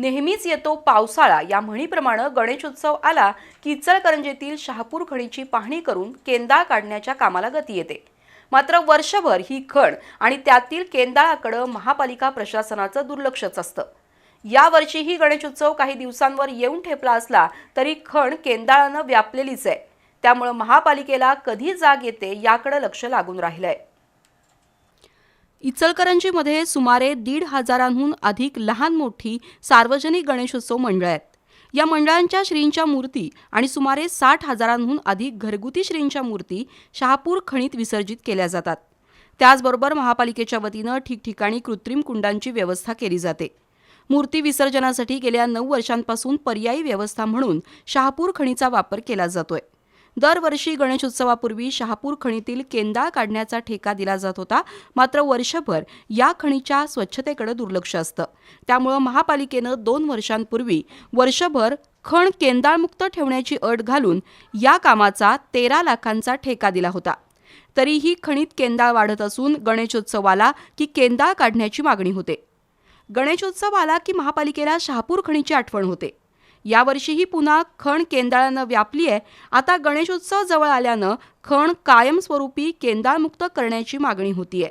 नेहमीच येतो पावसाळा. या म्हणीप्रमाणे गणेशोत्सव आला की इचलकरंजीतील शहापूर खणीची पाहणी करून केंदाळ काढण्याच्या कामाला गती येते. मात्र वर्षभर ही खण आणि त्यातील केंदाळाकडं महापालिका प्रशासनाचं दुर्लक्षच असतं. यावर्षीही गणेशोत्सव काही दिवसांवर येऊन ठेपला असला तरी खण केंदाळानं व्यापलेलीच आहे. त्यामुळं महापालिकेला कधी जाग येते याकडे लक्ष लागून राहिलंय. इचलकरंजीमध्ये सुमारे दीड हजारांहून अधिक लहान मोठी सार्वजनिक गणेशोत्सव मंडळ आहेत. या मंडळांच्या श्रींच्या मूर्ती आणि सुमारे साठ हजारांहून अधिक घरगुती श्रींच्या मूर्ती शहापूर खणीत विसर्जित केल्या जातात. त्याचबरोबर महापालिकेच्या वतीनं ठिकठिकाणी कृत्रिम कुंडांची व्यवस्था केली जाते. मूर्ती विसर्जनासाठी गेल्या नऊ वर्षांपासून पर्यायी व्यवस्था म्हणून शहापूर खणीचा वापर केला जातोय. दरवर्षी गणेशोत्सवापूर्वी शहापूर खणीतील केंदाळ काढण्याचा ठेका दिला जात होता. मात्र वर्षभर या खणीच्या स्वच्छतेकडे दुर्लक्ष असतं. त्यामुळं महापालिकेनं दोन वर्षांपूर्वी वर्षभर खण केंदाळमुक्त ठेवण्याची अट घालून या कामाचा तेरा लाखांचा ठेका दिला होता. तरीही खणीत केंदाळ वाढत असून गणेशोत्सवाला की केंदाळ काढण्याची मागणी होते. गणेशोत्सव आला की महापालिकेला शहापूर खणीची आठवण होते. यावर्षीही पुन्हा खण केंदाळानं व्यापली आहे. आता गणेशोत्सव जवळ आल्यानं खण कायमस्वरूपी केंदाळमुक्त करण्याची मागणी होतीये.